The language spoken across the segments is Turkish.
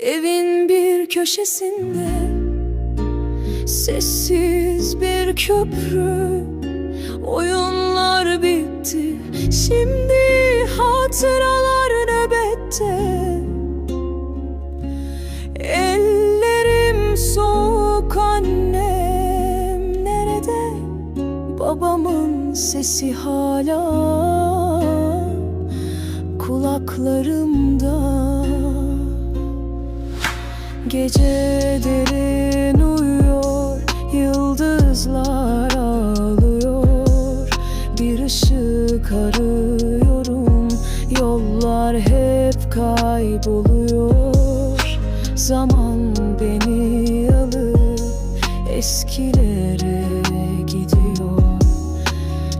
Evin bir köşesinde Sessiz bir köprü. Oyunlar bitti Şimdi hatıralar nöbette. Ellerim soğuk annem nerede? Babamın sesi hala kulaklarımda Gece derin uyuyor Yıldızlar ağlıyor. Bir ışık arıyorum Yollar hep kayboluyor. Zaman beni alıp Eskilere gidiyor.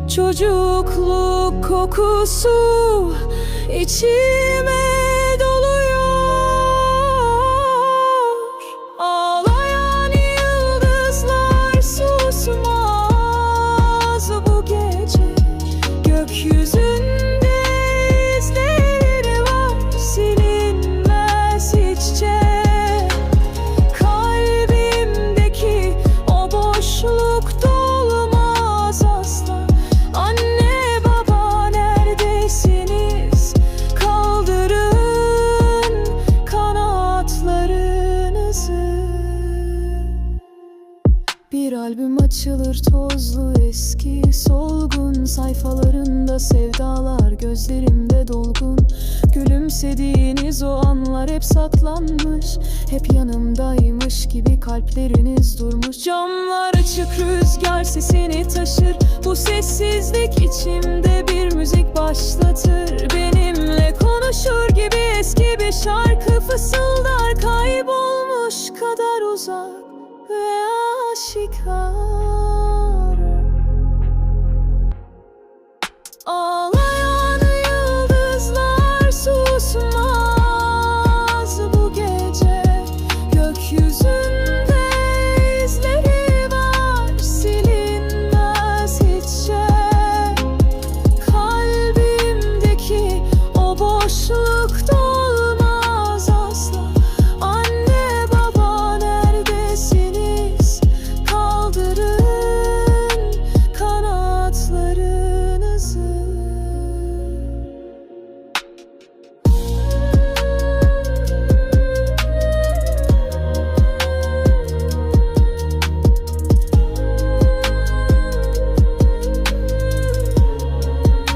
Çocukluk kokusu içime bir albüm açılır tozlu eski solgun. Sayfalarında sevdalar gözlerimde dolgun. Gülümsediğiniz o anlar hep saklanmış. Hep yanımdaymış gibi kalpleriniz durmuş. Camlar açık rüzgar sesini taşır. Bu sessizlik içimde bir müzik başlatır. Benimle konuşur gibi eski bir şarkı şikar Ağlar